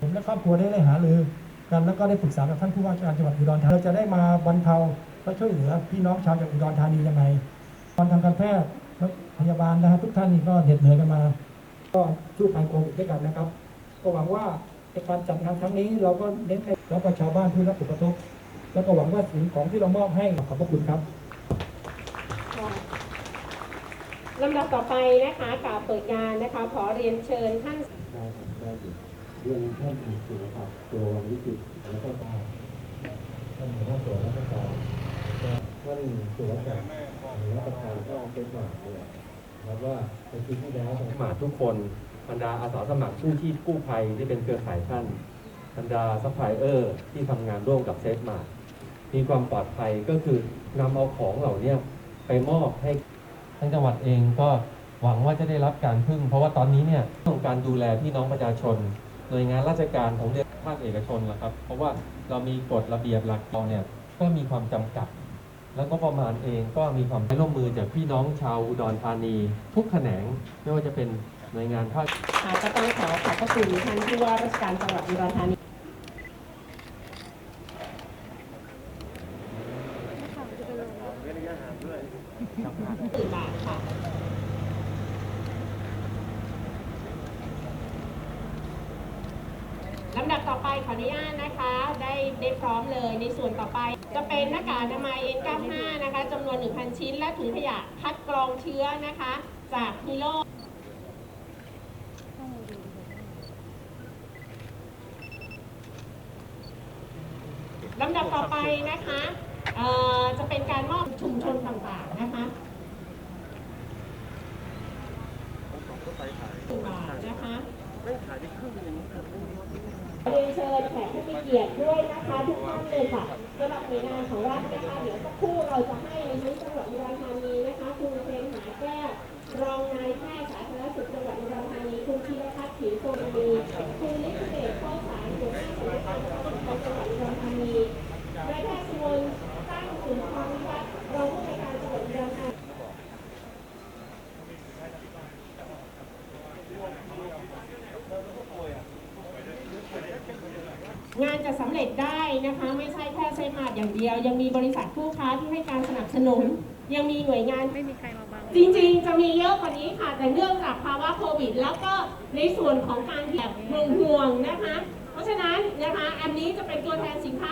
ผมและครอบครัวได้ได้หารือกันแล้วก็ได้ปรึกษากับท่านผู้ว่าการจังหวัดอุดรธานีเราจะได้มาบรรเทาและช่วยเหลือพี่น้องชาวจังหวัดอุดรธานียังไงตอนทางการแพทย์และพยาบาลนะครับทุกท่านนี่ก็เหน็ดเหนื่อยกันมา ก็สู้ภัยโควิดด้วยกันนะครับ ก็หวังว่าในการจัดงานครั้งนี้เราก็เน้นให้แล้วก็ชาวบ้านผู้รับผลกระทบแล้วก็หวังว่าสิ่งของที่เรามอบให้ขอบพระคุณครับ ค่ะ ลำดับต่อไปนะคะกล่าวเปิดงานนะคะ ขอเรียนเชิญท่านได้ครับได้อยู่เรื่องท่านมีสุขภาพตัววันวิกฤตแล้วก็ตาท่านหัวหน้าส่วนราชการก็ท่านสุรศักดิ์หรือรับประธานก็เป็นหมากเลยครับว่าในปีที่แล้วสมัครทุกคนบรรดาอาสาสมัครกู้ชีพกู้ภัยที่เป็นเครือข่ายท่านบรรดาซัพพลายเออร์ที่ทำงานร่วมกับเซฟมามีความปลอดภัยก็คือนำเอาของเหล่าเนี้ไปมอบให้ ทางจังหวัดเองก็หวังว่าจะได้รับการพึ่ง เพราะว่าตอนนี้เนี่ยต้องการดูแลพี่น้องประชาชนหน่วยงานราชการของเรียนภาคเอกชนแหละครับ เพราะว่าเรามีกฎระเบียบหลักเกณฑ์เนี่ยก็มีความจำกัด แล้วก็ประมาณเองก็มีความร่วมมือจากพี่น้องชาวอุดรธานี ทุกแขนงไม่ว่าจะเป็นหน่วยงานภาคก็ต้องขอขอบพระคุณท่านผู้ว่าราชการจังหวัดอุดรธานีตื่นบาทค่ะ ลำดับต่อไปขออนุญาตนะคะ ได้ได้พร้อมเลยในส่วนต่อไป จะเป็นหน้ากากอนามัย N95 นะคะจำนวน 1,000 ชิ้น และถุงขยะคัดกรองเชื้อนะคะ จากฮีโร่ลำดับต่อไปนะคะ จะเป็นการมอบชุมชนต่างๆนะคะหนึ่งบาทนะคะเรียนเชิญแขกผู้มีเกียรติด้วยนะคะทุกท่านเลยค่ะสำหรับหน่วยงานของรัฐนะคะเดี๋ยวสักครู่เราจะให้ในชั้นจังหวัดอุดรธานีนะคะคุณเซนหาแก้วรองนายแพทย์สาธารณสุขจังหวัดอุดรธานีคุณธีรพัฒน์ผิวโซนีคุณลิขิเดชข้อสารหัวหน้าสำนักงานสาธารณสุขจังหวัดอุดรธานีนายแพทย์สุนทรวิวัฒน์รรจั งานจะสำเร็จได้นะคะ ไม่ใช่แค่ใช้มาดอย่างเดียว ยังมีบริษัทคู่ค้าที่ให้การสนับสนุน ยังมีหน่วยงานไม่มีใครมาบังจริงๆ จะมีเยอะกว่านี้ค่ะ แต่เนื่องจากภาวะโควิด แล้วก็ในส่วนของการแบบห่วงๆนะคะ เพราะฉะนั้นนะคะ อันนี้จะเป็นตัวแทนสินค้า